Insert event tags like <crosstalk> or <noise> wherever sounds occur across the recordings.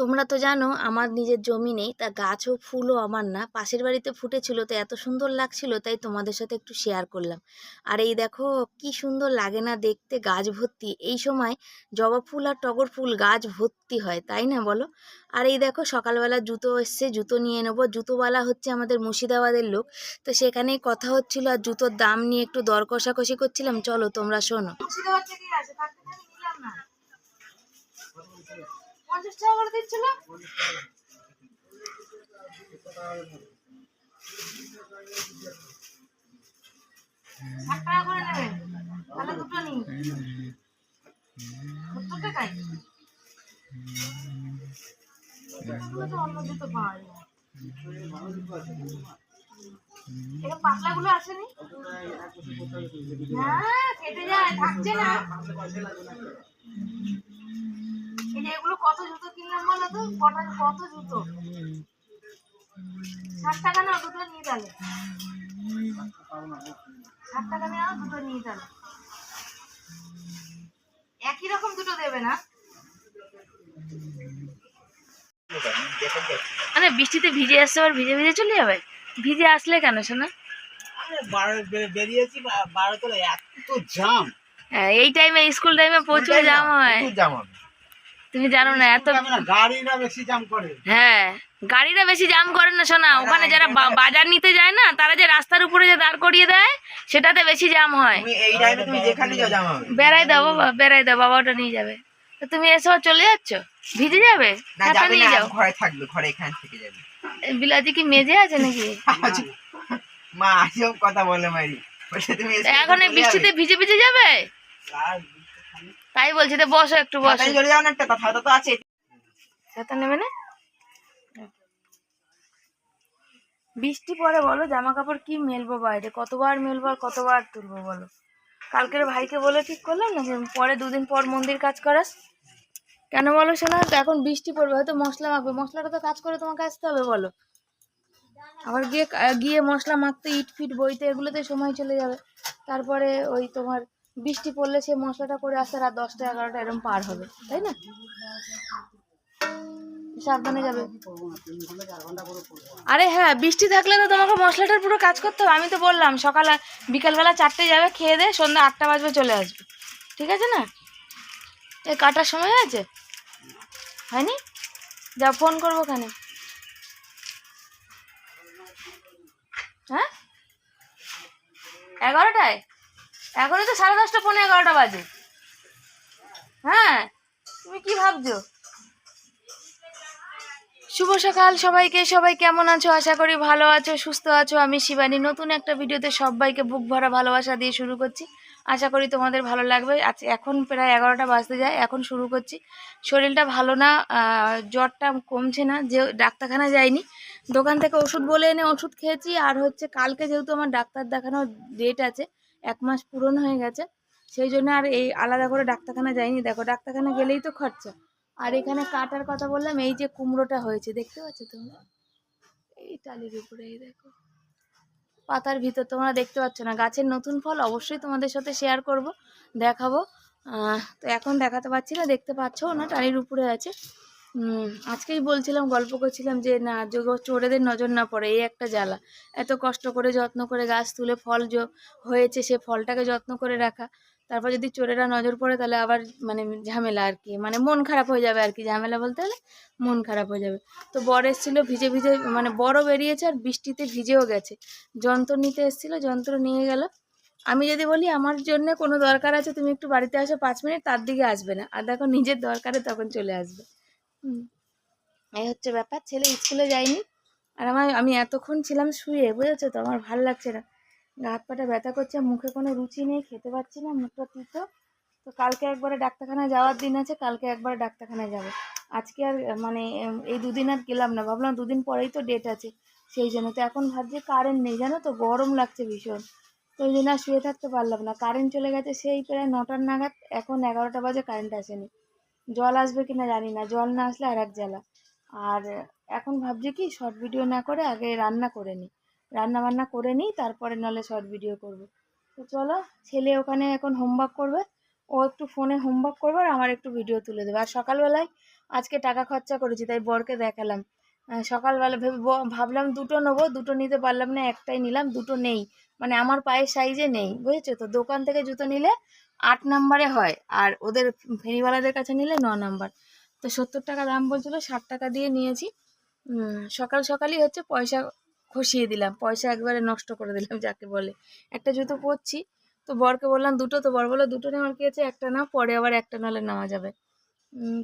তোমরা তো জানো আমার নিজের জমি নেই, তা গাছ ও ফুলও আমার না। পাশের বাড়িতে ফুটেছিল, তো এত সুন্দর লাগছিল, তাই তোমাদের সাথে একটু শেয়ার করলাম। আর এই দেখো, কি সুন্দর লাগে না দেখতে গাছ ভর্তি। এই সময় জবা ফুল আর টগর ফুল গাছ ভর্তি হয়, তাই না বলো? আর এই দেখো, সকালবেলা জুতো এসছে, জুতো নিয়ে নেব। জুতোওয়ালা হচ্ছে আমাদের মুর্শিদাবাদের লোক, তো সেখানেই কথা হচ্ছিল আর জুতোর দাম নিয়ে একটু দর কষাকষি করছিলাম। চলো তোমরা শোনো। পঞ্চাশ টাকা করে দিচ্ছিল। ষাট টাকা করে নেবেন তাহলে দুটো তো অন্য জুতো পাওয়া যায়। এখানে পাতলাগুলো আসেনি না? কেটে যায়, থাকছে না। এগুলো কত জুতো কিনলাম বলো তো? কটা কত জুতো? ষাট টাকা নাও দুটো নিয়ে তাহলে। ষাট টাকা নেওয়া দুটো নিয়ে তাহলে। একই রকম দুটো দেবে না? মানে বৃষ্টিতে ভিজে আসছে আবার ভিজে ভিজে চলে যাবে? ভিজে আসলে কেন শোনা বেরিয়েছি বারো তলা এত জাম হ্যাঁ, এই টাইমে স্কুল টাইমে প্রচুর জাম হয়। জাম হবে। তুমি জানো না এত গাড়িরা বেশি জাম করে। হ্যাঁ গাড়িরা বেশি জাম করে না শোনা ওখানে যারা বাজার নিতে যায় না তারা যে রাস্তার উপরে যে দাঁড় করিয়ে দেয় সেটাতে বেশি জাম হয়। এই টাইমে তুমি যেখানে যাও জাম হবে। বেড়াই দাও বাবা বেড়াই দাও বাবা ওটা নিয়ে যাবে। তুমি এসে চলে যাচ্ছ? ভিজে যাবে? ছাতা নিয়ে যাও। ঘরে থাকবে ঘরে এখান থেকে যাবে। বিলাতি কি মেজে আছে নাকি? <laughs> মা আজব কথা বলে মারি এখন এই বৃষ্টিতে ভিজে ভিজে যাবে? তাই বলছি তো বসো একটু বসো ছাতায় চলে যাও না একটা ছাতা তো আছে। ছাতা নেবে না। বৃষ্টি পরে বলো জামা কাপড় কি মেলবো বাইরে? কতবার মেলবো আর কতবার তুলবো বলো? কালকের ভাইকে বলে ঠিক করলাম না যে পরে দুদিন পর মন্দির কাজ করাস? কেন বলো শোনা এখন বৃষ্টি পড়বে হয়তো মশলা মাখবে। মশলাটা তো কাজ করে তোমাকে আসতে হবে বলো। আবার গিয়ে গিয়ে মশলা মাখতে ইট ফিট বইতে এগুলোতে সময় চলে যাবে। তারপরে ওই তোমার বৃষ্টি পড়লে সে মশলাটা করে আসতে রাত দশটা, এগারোটা এরকম পার হবে, তাই না? সাবধানে যাবে। আরে হ্যাঁ বৃষ্টি থাকলে তো তোমাকে মশলাটার পুরো কাজ করতে হবে। আমি তো বললাম, সকাল, বিকালবেলা চারটে যাবে, খেয়ে দে, সন্ধ্যা আটটা বাজবে, চলে আসবে। ঠিক আছে না? এ কাটার সময় আছে হয়নি? যা ফোন করব কেন হ্যাঁ? এগারোটায়? এখনই তো সাড়ে দশটা পনেরো এগারোটা বাজে। হ্যাঁ তুমি কি ভাবছ? শুভ সকাল সবাইকে, সবাই কেমন আছো? আশা করি ভালো আছো, সুস্থ আছো। আমি শিবানী, নতুন একটা ভিডিওতে সবাইকে বুক ভরা ভালোবাসা দিয়ে শুরু করছি। আশা করি তোমাদের ভালো লাগবে। আজ এখন প্রায় এগারোটা বাজতে যায়, এখন শুরু করছি। শরীরটা ভালো না জ্বরটা কমছে না, যে ডাক্তারখানা যায়নি দোকান থেকে ওষুধ বলে এনে ওষুধ খেয়েছি, আর হচ্ছে কালকে যেহেতু আমার ডাক্তার দেখানোর ডেট আছে এক মাস পূরণ হয়ে গেছে। সেই জন্য আর এই আলাদা করে ডাক্তারখানা যাইনি। দেখো, ডাক্তারখানা গেলেই তো খরচা। আর এখানে কাটার কথা বললাম, এই যে কুমড়োটা হয়েছে, দেখতে পাচ্ছ তোমরা? এই টালির উপরে, এই দেখো। পাতার ভিতর তোমরা দেখতে পাচ্ছ না। গাছের নতুন ফল অবশ্যই তোমাদের সাথে শেয়ার করব, দেখাবো। তো এখন দেখাতে পাচ্ছি না, দেখতে পাচ্ছ না, টালির উপরে আছে। আজকেই বলছিলাম, গল্প করছিলাম যে, না চোরেদের নজর না পড়ে, এই একটা জ্বালা। এত কষ্ট করে যত্ন করে গাছ তুলে ফল হয়েছে, সে ফলটাকে যত্ন করে রাখা। তারপর যদি চোরেরা নজর পড়ে, তাহলে আবার মানে ঝামেলা আর কি। মানে মন খারাপ হয়ে যাবে আর কি, ঝামেলা বলতে হলে মন খারাপ হয়ে যাবে। তো বর এসেছিল, ভিজে ভিজে মানে বড় বেরিয়েছে আর বৃষ্টিতে ভিজেও গেছে। যন্ত্র নিতে এসেছিল, যন্ত্র নিয়ে গেল। আমি যদি বলি, আমার জন্য কোনো দরকার আছে, তুমি একটু বাড়িতে আসো পাঁচ মিনিট, তার দিকে আসবে না। আর দেখো, নিজের দরকারে তখন চলে আসবে। এই হচ্ছে ব্যাপার, ছেলে স্কুলে যায়নি। আর আমার, আমি এতক্ষণ ছিলাম শুয়ে, বুঝেছ তো? আমার ভালো লাগছে না। গা হাত পাটা ব্যথা করছে মুখে কোনো রুচি নেই, খেতে পাচ্ছি না মুখটা তিতো। তো কালকে একবারে ডাক্তারখানায় যাওয়ার দিন আছে, কালকে একবার ডাক্তারখানায় যাব। আজকে আর মানে এই দুদিন আর গেলাম না, ভাবলাম দুদিন পরেই তো ডেট আছে। সেই জন্য তো এখন ভাবছি কারেন্ট নেই, জানো তো? গরম লাগছে ভীষণ। তো ওই জন্য আর শুয়ে থাকতে পারলাম না। কারেন্ট চলে গেছে সেই প্রায় নটার নাগাদ, এখন এগারোটা বাজে কারেন্ট আসেনি। জল আসবে কিনা জানি না, জল না আসলে আর এক জ্বালা। আর এখন ভাবছি কি শর্ট ভিডিও না করে আগে রান্না করে নিই। রান্না বান্না করে নিই, তারপরে নাহলে শর্ট ভিডিও করব। তো চলো, ছেলে ওখানে এখন হোমওয়ার্ক করবে, ও একটু ফোনে হোমওয়ার্ক করবে আর আমার একটু ভিডিও তুলে দেবে। আর সকালবেলায় আজকে টাকা খরচা করেছি, তাই বরকে দেখালাম। সকালবেলা ভেবে ভাবলাম দুটো নেব, দুটো নিতে পারলাম না, একটাই নিলাম, দুটো নেই। মানে আমার পায়ের সাইজে নেই, বুঝেছ? তো দোকান থেকে জুতো নিলে আট নাম্বারে হয়, আর ওদের ফেরিওয়ালাদের কাছে নিলে ন নাম্বার। তো সত্তর টাকা দাম বলছিল, ষাট টাকা দিয়ে নিয়েছি। সকাল সকালই হচ্ছে পয়সা খসিয়ে দিলাম, পয়সা একবারে নষ্ট করে দিলাম, যাকে বলে। একটা জুতো পরছি, তো বরকে বললাম, দুটো। তো বর বলল, দুটো নেওয়ার কি আছে? একটা না পরে আবার একটা নাহলে নেওয়া যাবে।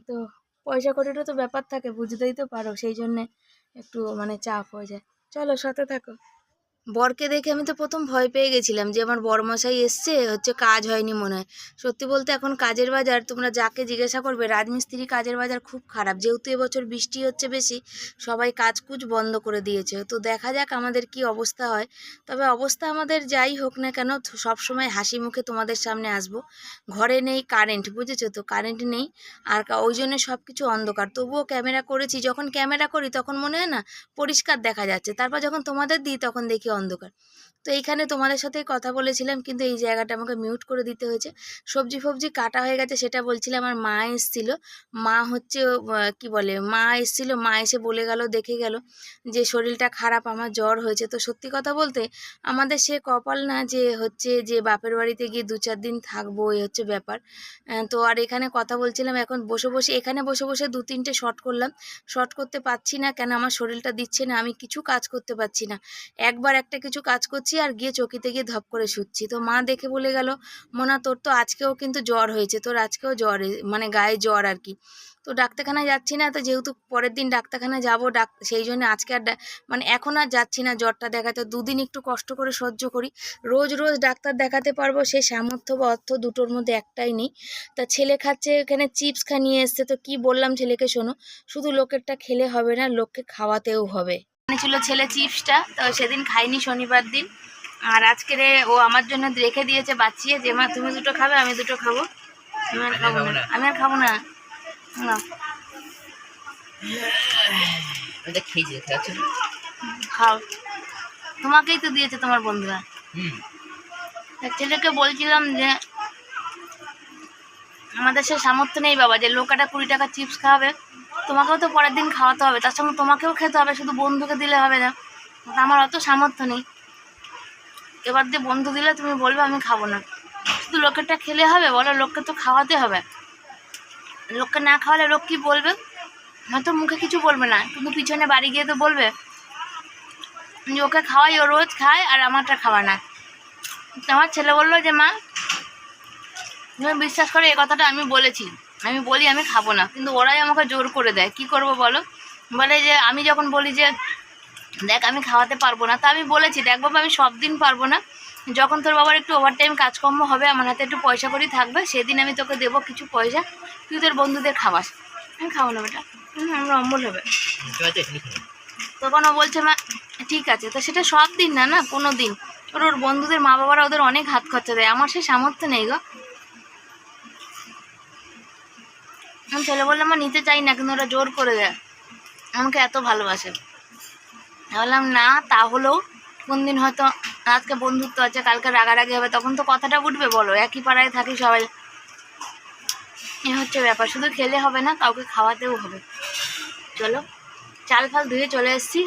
তো পয়সা কটিরও তো ব্যাপার থাকে, বুঝতেই তো পারো, সেই জন্যে একটু মানে চাপ হয়ে যায়। চলো, সাথে থাকো। বরকে দেখে আমি তো প্রথম ভয় পেয়ে গেছিলাম যে আমার বরমশাই এসছে, হচ্ছে কাজ হয়নি মনে হয়। সত্যি বলতে এখন কাজের বাজার তোমরা যাকে জিজ্ঞাসা করবে, রাজমিস্ত্রি কাজের বাজার খুব খারাপ। যেহেতু এবছর বৃষ্টি হচ্ছে বেশি, সবাই কাজকুজ বন্ধ করে দিয়েছে। তো দেখা যাক আমাদের কি অবস্থা হয়। তবে অবস্থা আমাদের যাই হোক না কেন সব সময় হাসি মুখে তোমাদের সামনে আসব। ঘরে নেই কারেন্ট বুঝেছ তো? কারেন্ট নেই। আর ওই জন্য সব কিছু অন্ধকার। তবুও ক্যামেরা করেছি। যখন ক্যামেরা করি, তখন মনে হয় না, পরিষ্কার দেখা যাচ্ছে। তারপর যখন তোমাদের দিই, তখন দেখি অন্ধকার। তো এইখানে তোমাদের সাথে কথা বলেছিলাম, কিন্তু এই জায়গাটা আমাকে মিউট করে দিতে হয়েছে। সবজি ফবজি কাটা হয়ে গেছে সেটা বলছিলাম আমার মা এসেছিল। মা হচ্ছে কি বলে, মা এসেছিল, মা এসে বলে গেল, দেখে গেল যে শরীরটা খারাপ, আমার জ্বর হয়েছে। তো সত্যি কথা বলতে আমাদের সে কপাল না যে হচ্ছে যে বাপের বাড়িতে গিয়ে দু চার দিন থাকব এই হচ্ছে ব্যাপার। তো আর এখানে কথা বলছিলাম, এখন বসে বসে, এখানে বসে বসে দু তিনটে শর্ট করলাম। শর্ট করতে পারছি না, কেন আমার শরীরটা দিচ্ছে না, আমি কিছু কাজ করতে পারছি না। একবার একটা কিছু কাজ করছি আর গিয়ে চকিতে গিয়ে ধপ করে শুচ্ছি। তো মা দেখে বলে গেল, মোনা, তোর তো আজকেও কিন্তু জ্বর হয়েছে, তোর আজকেও জ্বর মানে গায়ে জ্বর আর কি। তো ডাক্তারখানায় যাচ্ছি না, তো যেহেতু পরের দিন ডাক্তারখানায় যাব, ডাক, সেই জন্য আজকে আর মানে এখন আর যাচ্ছি না জ্বরটা দেখাতে। দুদিন একটু কষ্ট করে সহ্য করি। রোজ রোজ ডাক্তার দেখাতে পারব, সে সামর্থ্য বা অর্থ দুটোর মধ্যে একটাই নেই। তা ছেলে খাচ্ছে, এখানে চিপস খা নিয়ে এসছে, তো কি বললাম ছেলেকে শোনো, শুধু লোকেরটা খেলে হবে না, লোককে খাওয়াতেও হবে। ছিল ছেলে চিপসটা তো সেদিন খাইনি শনিবার দিন। আর আজকে ও আমার জন্য রেখে দিয়েছে বাঁচিয়ে যে মা তুমি দুটো খাবে আমি দুটো খাব। আমি আর খাব না। আমি আর খাব খাও। তোমাকেই তো দিয়েছে তোমার বন্ধুরা। ছেলেকে বলছিলাম যে আমাদের সে সামর্থ্য নেই বাবা যে লোকাটা কুড়ি টাকা চিপস খাওয়াবে তোমাকেও তো পরের দিন খাওয়াতে হবে, তার সঙ্গে তোমাকেও খেতে হবে, শুধু বন্ধুকে দিলে হবে না। আমার অত সামর্থ্য নেই। এবার দিয়ে বন্ধু দিলে তুমি বলবে আমি খাব না। শুধু লোকেরটা খেলে হবে, বলো লোককে তো খাওয়াতে হবে। লোককে না খাওয়ালে লোক কি বলবে? হয়তো মুখে কিছু বলবে না। কিন্তু পিছনে বাড়ি গিয়ে তো বলবে যে ওকে খাওয়াই, ও রোজ খায় আর আমারটা খাওয়া না। আমার ছেলে বলল যে, মা, তুমি বিশ্বাস করে এই কথাটা আমি বলেছি। আমি বলি আমি খাব না। কিন্তু ওরাই আমাকে জোর করে দেয়। কি করব বলো? বলে যে আমি যখন বলি যে দেখ আমি খাওয়াতে পারব না তা আমি বলেছি দেখ বাবা আমি সব দিন পারব না। যখন তোর বাবার একটু ওভার টাইম কাজকর্ম হবে আমার হাতে একটু পয়সা করি থাকবে সেদিন আমি তোকে দেবো কিছু পয়সা। তুই তোর বন্ধুদের খাওয়াস। আমি খাব না বেটা। আমরা অম্বল হবে। তখন ও বলছে মা ঠিক আছে। তো সেটা সব দিন না না কোনো দিন ওর ওর বন্ধুদের মা বাবারা ওদের অনেক হাত খরচা দেয়। আমার সে সামর্থ্য নেই গো। আমি ছেলে বললে আমার নিতে চাই না কিন্তু ওরা জোর করে দেয়। আমাকে এত ভালোবাসে। বললাম না তাহলেও কোন দিন হয়তো আজকে বন্ধুত্ব আছে কালকে রাগারাগি হবে তখন তো কথাটা উঠবে বলো। একই পাড়ায় থাকি সবাই। এ হচ্ছে ব্যাপার। শুধু খেলে হবে না কাউকে খাওয়াতেও হবে। চলো চাল ফাল ধুয়ে চলে এসেছি।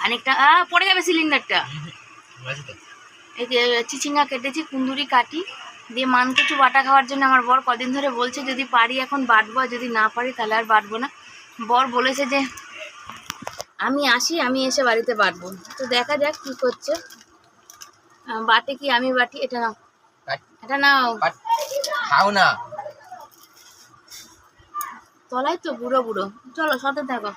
খানিকটা পড়ে যাবে সিলিন্ডারটা। এই যে চিচিঙ্গা কেটেছি কুন্দুরি কাটি। দিয়ে মান কিছু বাটা খাওয়ার জন্য আমার বর কদিন ধরে বলছে যদি পারি এখন বাটবো আর যদি না পারি তাহলে আর বাটবো না। বর বলেছে যে আমি আসি আমি এসে বাড়িতে বাটবো। তো দেখা যাক কি করছে। বাটে কি আমি বাটি? এটা নাও। এটা নাও। খাও না। তলায় তো বুড়ো বুড়ো। চলো সাথে দেখো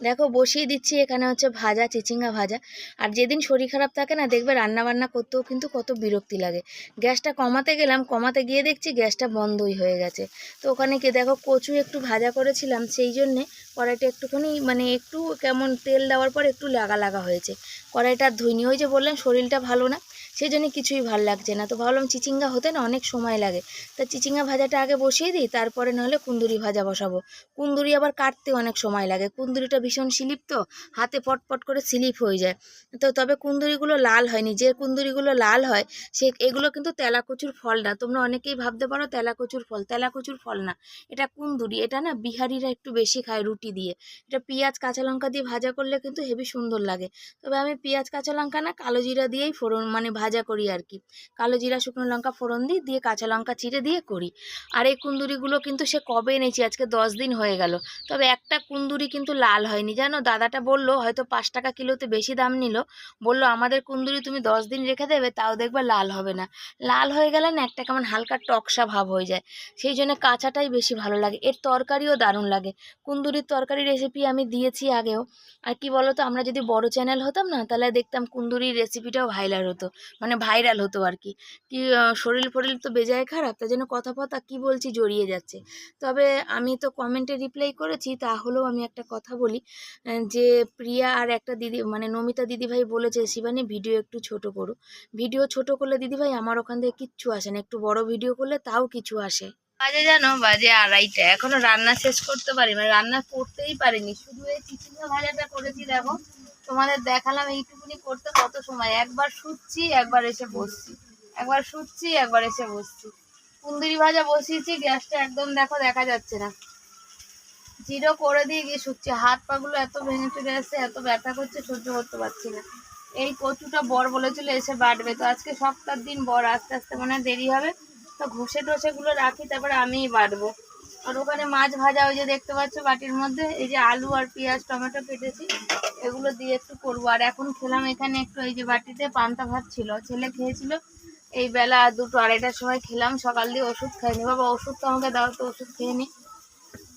দেখো বসিয়ে দিচ্ছি, এখানে হচ্ছে ভাজা, চিচিঙ্গা ভাজা। আর যেদিন শরীর খারাপ থাকে না, দেখবে রান্না বান্না করতেও কিন্তু কত বিরক্তি লাগে। গ্যাসটা কমাতে গেলাম, কমাতে গিয়ে দেখছি গ্যাসটা বন্ধই হয়ে গেছে। তো ওখানে কি দেখো কচু একটু ভাজা করেছিলাম, সেই জন্যে কড়াইটা একটুখানি মানে একটু কেমন তেল দেওয়ার পর একটু লাগা লাগা হয়েছে। কড়াইটা ধুইনি, ওই যে বললাম শরীরটা ভালো না সেই জন্য কিছুই ভালো লাগছে না। তো ভাবলাম চিচিঙ্গা হতে না অনেক সময় লাগে। তা চিচিঙ্গা ভাজাটা আগে বসিয়ে দিই, তারপরে নাহলে কুন্দুরি ভাজা বসাবো। কুন্দুরি আবার কাটতে অনেক সময় লাগে। কুন্দুরিটা ভীষণ স্লিপ তো, হাতে পটপট করে স্লিপ হয়ে যায়। তো তবে কুন্দুরিগুলো লাল হয়নি। যে কুন্দুরিগুলো লাল হয়, সে এগুলো কিন্তু তেলাকচুর ফল না। তোমরা অনেকেই ভাবতে পারো তেলাকচুর ফল। তেলাকচুর ফল না। এটা কুন্দুরি। এটা না বিহারিরা একটু বেশি খায় রুটি দিয়ে। এটা পেঁয়াজ, কাঁচা লঙ্কা দিয়ে ভাজা করলে কিন্তু হেভি সুন্দর লাগে। তবে আমি পেঁয়াজ, কাঁচা লঙ্কা না কালো জিরা দিয়েই ফোড়ন মানে ভাজা করি আর কি। কালো জিরা, শুকনো লঙ্কা ফোড়ন দিই, দিয়ে কাঁচা লঙ্কা চিড়ে দিয়ে করি। আর এই কুন্দুরিগুলো কিন্তু সে কবে এনেছি? আজকে দশ দিন হয়ে গেল। তবে একটা কুন্দুরি কিন্তু লাল হয়নি। জানো, দাদাটা বলল, হয়তো পাঁচ টাকা কিলোতে বেশি দাম নিল। বলল, আমাদের কুন্দুরি তুমি দশ দিন রেখে দেবে, তাও দেখবে লাল হবে না। লাল হয়ে গেলে না একটা কেমন হালকা টকসা ভাব হয়ে যায়। সেই জন্য কাঁচাটাই বেশি ভালো লাগে। এর তরকারিও দারুণ লাগে। কুন্দুরির তরকারি রেসিপি আমি দিয়েছি আগেও। আর কি বলতো, আমরা যদি বড় চ্যানেল হতাম না, তাহলে দেখতাম কুন্দুরির রেসিপিটাও ভাইরাল হতো। মানে ভাইরাল হতো আর কি কি শরীর ফরিল তো বেজায় খারাপ, তার জন্য কথা ফথা কী বলছি জড়িয়ে যাচ্ছে। তবে আমি তো কমেন্টে রিপ্লাই করেছি, তাহলেও আমি একটা কথা বলি যে প্রিয়া আর একটা দিদি মানে নমিতা দিদিভাই বলেছে, শিবানী ভিডিও একটু ছোট করো। ভিডিও ছোট করলে দিদিভাই আমার ওখান থেকে কিচ্ছু আসে না, একটু বড় ভিডিও করলে তাও কিছু আসে। বাজে জানো, বাজে আড়াইটা, এখনও রান্না শেষ করতে পারি মানে রান্না করতেই পারিনি, শুধু এই চিচিঙ্গা ভাজাটা করেছি, দেখো। তোমাদের দেখালাম, এইটুকুনি করতে কত সময়? একবার শুচ্ছি, একবার এসে বসছি। একবার শুচ্ছি, একবার এসে বসছি। কুন্দুরি ভাজা বসিয়েছি, গ্যাসটা একদম দেখো, দেখা যাচ্ছে না। জিরো করে দিয়ে গিয়ে শুচ্ছি। হাত পাগুলো এত ভেঙে চলে আসছে, এত ব্যথা করছে, সহ্য করতে পারছি না। এই কচুটা বর বলেছিল, এসে বাটবে। তো আজকে সপ্তাহ দিন বর, আস্তে আস্তে মানে দেরি হবে। তো ঘষে টষে গুলো রাখি, তারপরে আমিই বাটবো। আর ওখানে মাছ ভাজা ওই যে দেখতে পাচ্ছ বাটির মধ্যে, এই যে আলু আর পেঁয়াজ, টমেটো কেটেছি, এগুলো দিয়ে একটু করব। আর এখন খেলাম এখানে একটু এই যে বাটিতে পান্তা ভাত ছিল, ছেলে খেয়েছিল। এই বেলা দুটো আড়াইটার সময় খেলাম, সকাল দিয়ে ওষুধ খাইনি। বাবা, ওষুধ তো আমাকে দাও, তো ওষুধ খেয়ে নি।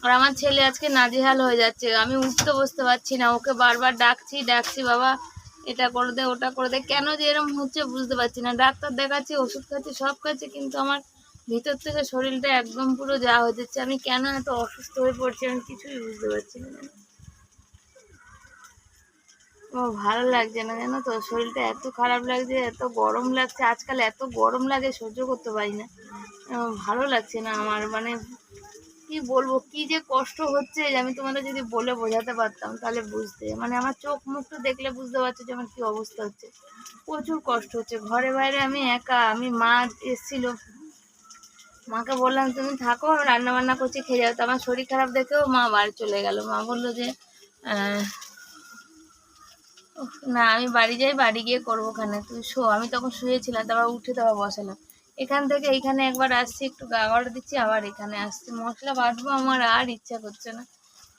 আর আমার ছেলে আজকে নাজেহাল হয়ে যাচ্ছে, আমি উঠতে বসতে পারছি না, ওকে বারবার ডাকছি ডাকছি, বাবা, এটা করে দে, ওটা করে দে। কেন যে এরকম হচ্ছে বুঝতে পারছি না। ডাক্তার দেখাচ্ছি, ওষুধ খাচ্ছি, সব খাচ্ছি, কিন্তু আমার ভিতর থেকে শরীরটা একদম পুরো যা হয়ে যাচ্ছে, আমি কেন এত অসুস্থ হয়ে পড়ছি আমি কিছুই বুঝতে পারছি না। ও, ভালো লাগছে না জানো তো? শরীরটা এত খারাপ লাগছে, এত গরম লাগছে, আজকাল এত গরম লাগে, সহ্য করতে পারি না। ভালো লাগছে না আমার মানে কি বলব, কি যে কষ্ট হচ্ছে আমি তোমাদের যদি বলে বোঝাতে পারতাম, তাহলে বুঝতে। মানে আমার চোখ মুখটা দেখলে বুঝতে পারছ যে আমার কি অবস্থা হচ্ছে। প্রচুর কষ্ট হচ্ছে। ঘরে বাইরে আমি একা, আমি মা এসেছিল মাকে বললাম, তুমি থাকো, আমি রান্না বান্না করছি, খেয়ে যাও। তো আমার শরীর খারাপ দেখেও মা বাড়ি চলে গেল। মা বলল যে না, আমি বাড়ি যাই, বাড়ি গিয়ে করব ওখানে। তুই শো। আমি তখন শুয়েছিলাম, তারপর উঠে তারপর বসালাম। এখান থেকে এইখানে একবার আসছি, একটু গা গড়া দিচ্ছি, আবার এখানে আসছি। মশলা বাটবো আমার আর ইচ্ছা করছে না।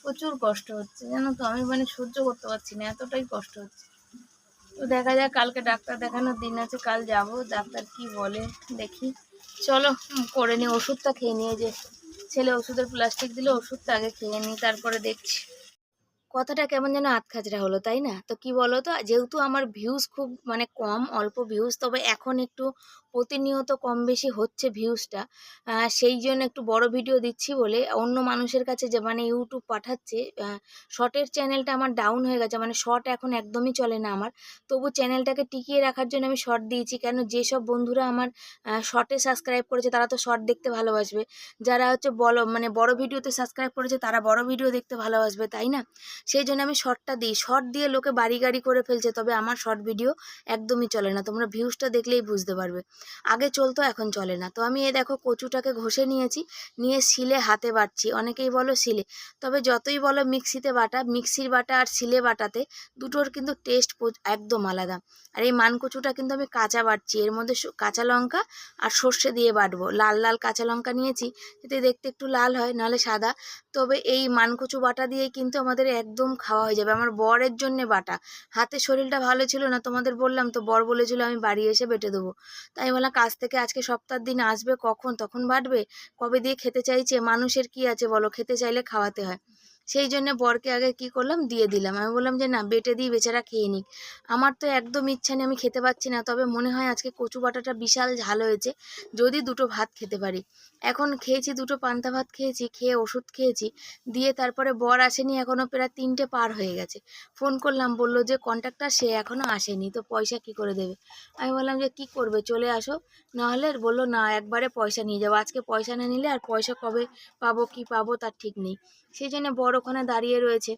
প্রচুর কষ্ট হচ্ছে, জানো তো? আমি মানে সহ্য করতে পারছি না, এতটাই কষ্ট হচ্ছে। তো দেখা যাক, কালকে ডাক্তার দেখানোর দিন আছে, কাল যাব। ডাক্তার কি বলে, দেখি। চলো করে নিয়ে ওষুধটা খেয়ে নিয়ে যে ছেলে ওষুধের প্লাস্টিক দিলে, ওষুধটা আগে খেয়ে নিই, তারপরে দেখছি। কথাটা কেমন যেন আতখাজরা হলো, তাই না? তো কি বলো তো যেহেতু আমার ভিউজ খুব মানে কম, অল্প ভিউজ তবে এখন একটু প্রতিনিয়ত কম বেশি হচ্ছে ভিউজটা সেই জন্য একটু বড় ভিডিও দিচ্ছি বলে অন্য মানুষের কাছে যে মানে ইউটিউব পাঠাচ্ছে শর্টের চ্যানেলটা আমার ডাউন হয়ে গেছে মানে শর্ট এখন একদমই চলে না আমার। তবু চ্যানেলটাকে টিকিয়ে রাখার জন্য আমি শর্ট দিয়েছি, কেন যেসব বন্ধুরা আমার শর্টে সাবস্ক্রাইব করেছে, তারা তো শর্ট দেখতে ভালোবাসবে। যারা হচ্ছে বলো মানে বড় ভিডিওতে সাবস্ক্রাইব করেছে, তারা বড় ভিডিও দেখতে ভালোবাসবে, তাই না? সেই জন্য আমি শর্টটা দিই। শর্ট দিয়ে লোকে বাড়ি গাড়ি করে ফেলছে, তবে আমার শর্ট ভিডিও একদমই চলে না। তোমরা ভিউজটা দেখলেই বুঝতে পারবে। আগে চলতো, এখন চলে না। তো আমি এ দেখো কচুটাকে ঘষে নিয়েছি, নিয়ে শিলে হাতে বাটছি। অনেকেই বলো শিলে। তবে যতই বলো মিক্সিতে বাটা, মিক্সির বাটা আর শিলে বাটাতে দুটোর কিন্তু টেস্ট একদম আলাদা। আর এই মানকচুটা কিন্তু আমি কাঁচা বাটছি। এর মধ্যে কাঁচা লঙ্কা আর সর্ষে দিয়ে বাটবো। লাল লাল কাঁচা লঙ্কা নিয়েছি যাতে দেখতে একটু লাল হয়, নাহলে সাদা। তবে এই মানকচু বাটা দিয়ে কিন্তু আমাদের একদম খাওয়া হয়ে যাবে। আমার বরের জন্যে বাটা। হাতে শরীরটা ভালো ছিল না, তোমাদের বললাম তো, বর বলেছিল আমি বাড়ি এসে বেটে দেবো। তাই বললাম, কাজ থেকে আজকে সপ্তাহ দিন আসবে কখন? তখন বাটবে কবে দিয়ে খেতে চাইছে? মানুষের কি আছে বলো? খেতে চাইলে খাওয়াতে হয়। সেই জন্য বরকে আগে কি করলাম? দিয়ে দিলাম। আমি বললাম যে, না, বেটে দিই, বেচারা খেয়ে নিক। আমার তো একদম ইচ্ছা নেই, আমি খেতে পাচ্ছি না। তবে মনে হয় আজকে কচু বাটাটা বিশাল ঝাল হয়েছে, যদি দুটো ভাত খেতে পারি। এখন খেয়েছি দুটো পান্তা ভাত খেয়েছি, খেয়ে ওষুধ খেয়েছি, দিয়ে তারপরে বর আসেনি এখনও প্রায় তিনটে পার হয়ে গেছে। ফোন করলাম, বলল যে কন্ট্রাক্টর সে এখনও আসেনি, তো পয়সা কি করে দেবে? আমি বললাম যে, কি করবে, চলে আসো। নাহলে বলল, না, একবারে পয়সা নিয়ে যাব। আজকে পয়সা না নিলে আর পয়সা কবে পাবো, কি পাবো, তার ঠিক নেই। সেই জন্য বড় ওখানে দাঁড়িয়ে রয়েছে।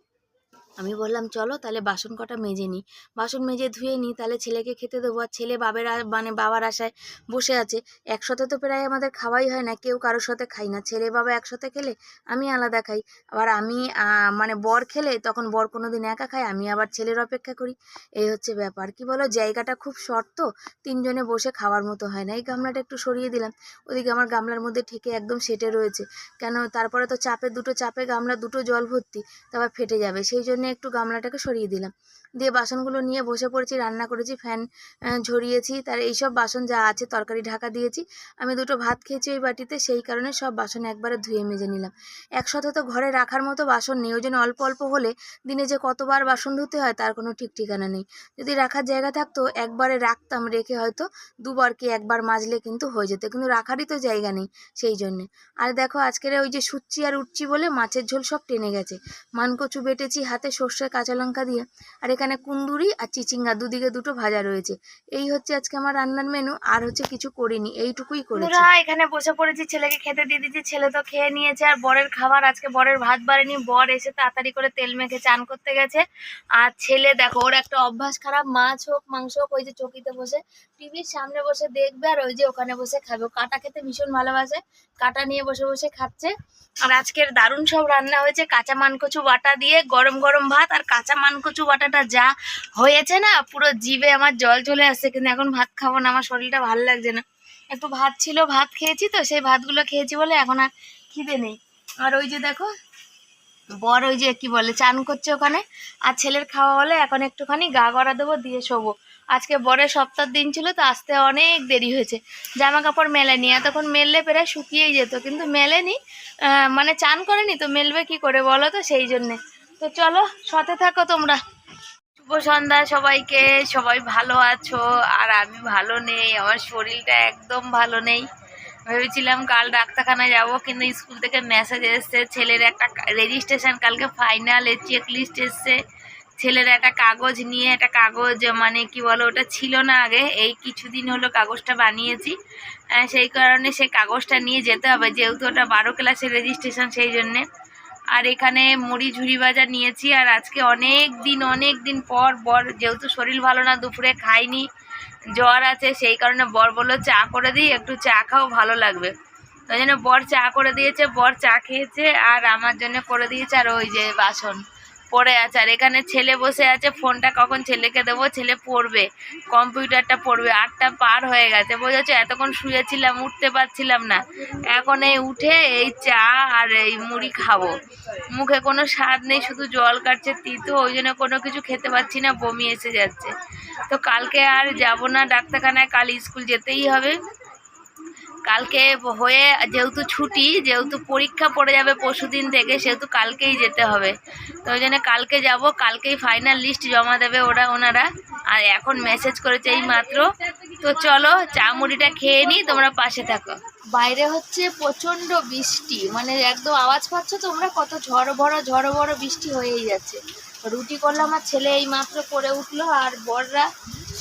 আমি বললাম, চলো তাহলে বাসন কটা মেজে নিই বাসন মেজে ধুয়ে নিই তাহলে ছেলেকে খেতে দেবো। আর ছেলে বাবের মানে বাবার আশায় বসে আছে। একসাথে তো প্রায় আমাদের খাওয়াই হয় না, কেউ কারোর সাথে খাই না। ছেলে বাবা একসাথে খেলে আমি আলাদা খাই। আবার আমি মানে বর খেলে তখন বর কোনো দিন একা খাই আমি আবার ছেলের অপেক্ষা করি। এই হচ্ছে ব্যাপার। কি বলো, জায়গাটা খুব শর্ট তো, তিনজনে বসে খাওয়ার মতো হয় না। এই গামলাটা একটু সরিয়ে দিলাম। ওদিকে আমার গামলার মধ্যে ঠেকে একদম সেটে রয়েছে। কেন, তারপরে তো চাপে, দুটো চাপে গামলা, দুটো জল ভর্তি, তারপর ফেটে যাবে। সেই জন্য একটু গামলাটাকে সরিয়ে দিলাম। দিয়ে বাসনগুলো নিয়ে বসে পড়েছি, রান্না করেছি, ফ্যান ঝরিয়েছি, তার এইসব বাসন যা আছে তরকারি, ঢাকা দিয়েছি। আমি দুটো ভাত খেয়েছি ওই বাটিতে, সেই কারণে সব বাসন একবারে ধুয়ে মেজে নিলাম। একসাথে তো ঘরে রাখার মতো বাসন নেই, ওই জন্য অল্প অল্প হলে দিনে যে কতবার বাসন ধুতে হয় তার কোনো ঠিক ঠিকানা নেই। যদি রাখার জায়গা থাকতো, একবারে রাখতাম, রেখে হয়তো দুবার কি একবার মাজলে কিন্তু হয়ে যেত, কিন্তু রাখারই তো জায়গা নেই সেই জন্যে। আর দেখো, আজকের ওই যে সুচ্ছি আর উঠছি বলে মাছের ঝোল সব টেনে গেছে। মানকচু বেটেছি, হাতে সর্ষে, কাঁচা লঙ্কা দিয়ে, আর এখানে কুন্দুরি আর চিচিঙ্গা দুদিকে দুটো ভাজা রয়েছে। এই হচ্ছে আজকে আমার রান্নার মেনু আর হচ্ছে কিছু করিনি, এইটুকুই করেছি। এখানে বসে পড়েছি, ছেলেকে খেতে দিয়ে দিচ্ছি ছেলে তো খেয়ে নিয়েছে, আর বরের খাবার, আজকে বরের ভাত বাড়েনি, বর এসে তাড়াতাড়ি করে তেল মেখে চান করতে গেছে। আর ছেলে দেখো, ওর একটা অভ্যাস খারাপ, মাছ হোক, মাংস হোক, ওই যে চকিতে বসে, টিভির সামনে বসে দেখবে, আর ওই যে ওখানে বসে খাবে। কাটা খেতে ভীষণ ভালোবাসে কাটা নিয়ে বসে বসে খাচ্ছে। আর আজকের দারুণ সব রান্না হয়েছে। কাঁচা মানকচু বাটা দিয়ে গরম গরম ভাত আর কাঁচা মানকচু বাটাটা যা হয়েছে না, পুরো জিভে আমার জল চলে আসছে, কিন্তু এখন ভাত খাব না, আমার শরীরটা ভালো লাগছে না। একটু ভাত ছিল, ভাত খেয়েছি তো, সেই ভাতগুলো খেয়েছি বলে এখন আর খিদে নেই। আর ওই যে দেখো, বর ওই যে কি বলে, চান করছে ওখানে, আর ছেলের খাওয়া হলে এখন একটুখানি গা গড়া দেবো, দিয়ে শোবো। আজকে বরের সপ্তাহ দিন ছিল, তো আসতে অনেক দেরি হয়েছে। জামা কাপড় মেলেনি, এতক্ষণ মেললে প্রায় শুকিয়েই যেত, কিন্তু মেলেনি মানে চান করেনি, তো মেলবে কি করে বলো তো সেই জন্যে। তো চলো, সাথে থাকো তোমরা। শুভ সন্ধ্যা সবাইকে, সবাই ভালো আছো, আর আমি ভালো নেই, আমার শরীরটা একদম ভালো নেই। ভেবেছিলাম কাল ডাক্তারখানায় যাব, কিন্তু স্কুল থেকে মেসেজ এসছে, ছেলের একটা রেজিস্ট্রেশন কালকে ফাইনাল চেক লিস্ট এসছে। ছেলের একটা কাগজ নিয়ে, একটা কাগজ মানে কি বলো, ওটা ছিল না আগে। এই কিছুদিন হলো কাগজটা বানিয়েছি। সেই কারণে সেই কাগজটা নিয়ে যেতে হবে, যেহেতু ওটা বারো ক্লাসের রেজিস্ট্রেশন সেই জন্যে। আর এখানে মুড়ি ঝুড়ি ভাজা নিয়েছি, আর আজকে অনেক দিন অনেক দিন পর বর, যেহেতু শরীর ভালো না, দুপুরে খাইনি, জ্বর আছে, সেই কারণে বর বলল, চা করে দিই, একটু চা খাও, ভালো লাগবে। ওই জন্য বর চা করে দিয়েছে, বর চা খেয়েছে, আর আমার জন্য করে দিয়েছে, আর ওই যে বাসন। পড়ে আছে আর এখানে ছেলে বসে আছে, ফোনটা কখন ছেলেকে দেবো? ছেলে পড়বে, কম্পিউটারটা পড়বে, আটটা পার হয়ে গেছে। বোঝাচ্ছে এতক্ষণ শুয়েছিলাম, উঠতে পারছিলাম না। এখন এই উঠে এই চা আর এই মুড়ি খাব। মুখে কোনো স্বাদ নেই, শুধু জল কাটছে তিতো, ওই জন্য কোনো কিছু খেতে পাচ্ছি না, বমি এসে যাচ্ছে। তো কালকে আর যাব না, ডাক্তারখানায়, কাল স্কুল যেতেই হবে। কালকে হয়ে যেহেতু ছুটি, যেহেতু পরীক্ষা পড়ে যাবে পরশু দিন থেকে, সেহেতু কালকেই যেতে হবে। তো ওই কালকে যাব, কালকেই ফাইনাল লিস্ট জমা দেবে ওরা, ওনারা। আর এখন মেসেজ করেছে এই মাত্র তো চলো চা মুড়িটা খেয়ে নিই, তোমরা পাশে থাকো। বাইরে হচ্ছে প্রচণ্ড বৃষ্টি মানে একদম আওয়াজ পাচ্ছ তোমরা, কত ঝড় বড় ঝড় বড় বৃষ্টি হয়েই যাচ্ছে। রুটি করলাম আর ছেলে এই মাত্র করে উঠল আর বড়রা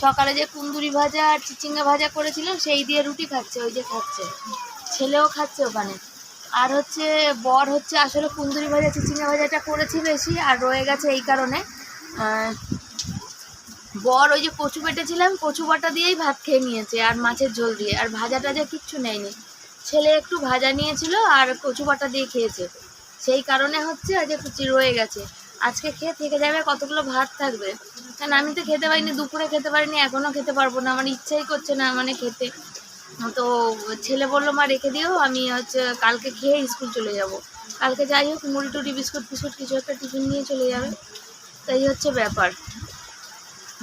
সকালে যে কুন্দুরি ভাজা আর চিচিঙ্গা ভাজা করেছিল সেই দিয়ে রুটি খাচ্ছে, ওই যে খাচ্ছে। ছেলেও খাচ্ছে ওখানে। আর হচ্ছে বর হচ্ছে আসলে কুন্দুরি ভাজা, চিচিঙ্গা ভাজাটা করেছি বেশি আর রয়ে গেছে এই কারণে। বর ওই যে কচু বেটেছিলাম, কচু বাটা দিয়েই ভাত খেয়ে নিয়েছে আর মাছের ঝোল দিয়ে, আর ভাজা টাজা কিচ্ছু নেয়নি। ছেলে একটু ভাজা নিয়েছিল আর কচু বাটা দিয়ে খেয়েছে। সেই কারণে হচ্ছে আজ কুচি রয়ে গেছে। আজকে খেয়ে থেকে যাবে কতগুলো ভাত থাকবে? কারণ আমি তো খেতে পারিনি, দুপুরে খেতে পারিনি এখনও খেতে পারব না, আমার ইচ্ছাই করছে না মানে খেতে। তো ছেলে বলল, মা, রেখে দিও, আমি হচ্ছে কালকে খেয়ে স্কুল চলে যাব। কালকে যাই হোক, মুড়ি টুড়ি, বিস্কুট ফিস্কুট কিছু একটা টিফিন নিয়ে চলে যাবে। তাই হচ্ছে ব্যাপার।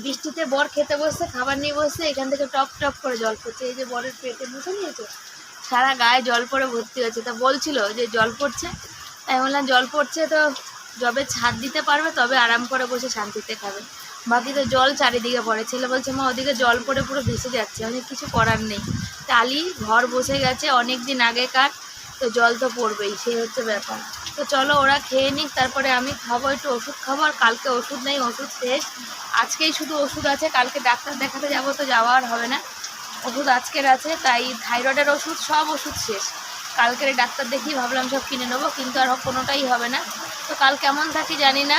বৃষ্টিতে বর খেতে বসছে, খাবার নিয়ে বসছে, এখান থেকে টপ টপ করে জল পড়ছে। এই যে বরের পেটে বুঝে নিয়েছো, সারা গায়ে জল পড়ে ভর্তি হয়েছে তা বলছিল যে জল পড়ছে আমি বললাম, জল পড়ছে তো যবে ছাদ দিতে পারবে, তবে আরাম করে বসে শান্তিতে খাবে। বাকি তো জল চারিদিকে পড়ে। ছেলে বলছে, মা, ওদিকে জল পড়ে পুরো ভেসে যাচ্ছে, অনেক কিছু করার নেই। টালি ঘর বসে গেছে অনেক দিন আগেকার, তো জল তো পড়বেই সেই হচ্ছে ব্যাপার। তো চলো ওরা খেয়ে নিক, তারপরে আমি খাব, একটু ওষুধ খাব, আর কালকে ওষুধ নেই, ওষুধ শেষ। আজকেই শুধু ওষুধ আছে, কালকে ডাক্তার দেখাতে যাব, তো যাওয়া আর হবে না। ওষুধ আজকের আছে, তাই থাইরয়েডের ওষুধ, সব ওষুধ শেষ। কালকের ডাক্তার দেখিয়ে ভাবলাম সব কিনে নেব, কিন্তু আর কোনোটাই হবে না। তো কাল কেমন থাকি জানি না,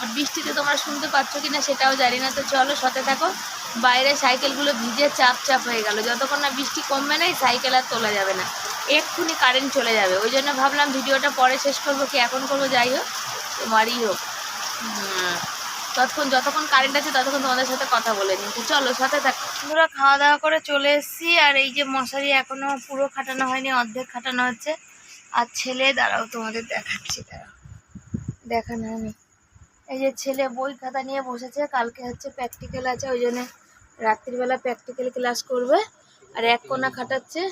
আর বৃষ্টিতে তোমরা শুনতে পাচ্ছ কি না সেটাও জানি না। তো চলো সাথে থাকো, বাইরে সাইকেলগুলো ভিজে চাপ চাপ হয়ে গেল। যতক্ষণ না বৃষ্টি কমবে না, এই সাইকেল আর তোলা যাবে না। এক্ষুনি কারেন্ট চলে যাবে। ওই জন্য ভাবলাম ভিডিওটা পরে শেষ করব কি এখন করব, যাই হোক, তোমারই হোক। ততক্ষণ যতক্ষণ কারেন্ট আছে ততক্ষণ তোমাদের সাথে কথা বলে নিই। তো চলো সাথে থাকো। পুরো খাওয়া দাওয়া করে চলে এসেছি, আর এই যে মশারি এখনও পুরো খাটানো হয়নি, অর্ধেক খাটানো হচ্ছে। আর ছেলে, দাঁড়াও তোমাদের দেখাচ্ছি, দাঁড়াও। দেখানো আমি এই যে ছেলে বই খাতা নিয়ে বসেছে, কালকে হচ্ছে প্র্যাকটিক্যাল আছে, ওই জন্য রাত্রিবেলা প্র্যাকটিক্যাল ক্লাস করবে। আর এক কোণা খাটাচ্ছে,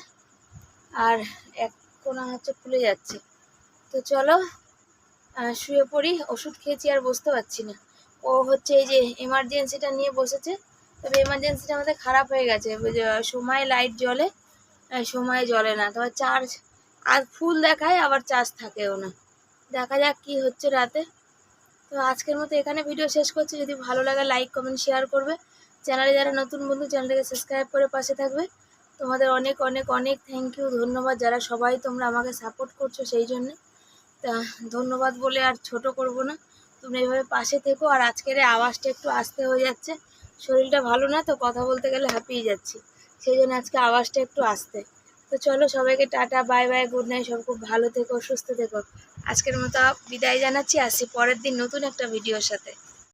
আর এক কোণা হচ্ছে খুলে যাচ্ছে। তো চলো শুয়ে পড়ি, ওষুধ খেয়েছি আর বসতে পারছি না। ও হচ্ছে এই যে এমার্জেন্সিটা নিয়ে বসেছে, তবে এমার্জেন্সিটা আমাদের খারাপ হয়ে গেছে। সময় লাইট জ্বলে সময় জ্বলে না। তবে চার্জ, আর ফুল দেখায়, আবার চার্জ থাকেও না। দেখা যাক কি হচ্ছে রাতে। তো আজকের মতো এখানে ভিডিও শেষ করছি। যদি ভালো লাগে লাইক কমেন্ট শেয়ার করবে। চ্যানেলে যারা নতুন বন্ধু চ্যানেলটাকে সাবস্ক্রাইব করে পাশে থাকবে। তোমাদের অনেক অনেক অনেক থ্যাংক ইউ ধন্যবাদ। যারা সবাই তোমরা আমাকে সাপোর্ট করছ সেই জন্য। তা ধন্যবাদ বলে আর ছোট করব না। তোমরা এইভাবে পাশে থেকো। আর আজকের আওয়াজটা একটু আস্তে হয়ে যাচ্ছে। শরীরটা ভালো না তো কথা বলতে গেলে হাঁপিয়ে যাচ্ছি। সেই জন্য আজকে আওয়াজটা একটু আস্তে। তো চলো সবাইকে tata bye bye good night সব খুব ভালো থেকো, সুস্থ থেকো। আজকের মতো বিদায় জানাচ্ছি। আসি পরের দিন নতুন একটা ভিডিওর সাথে।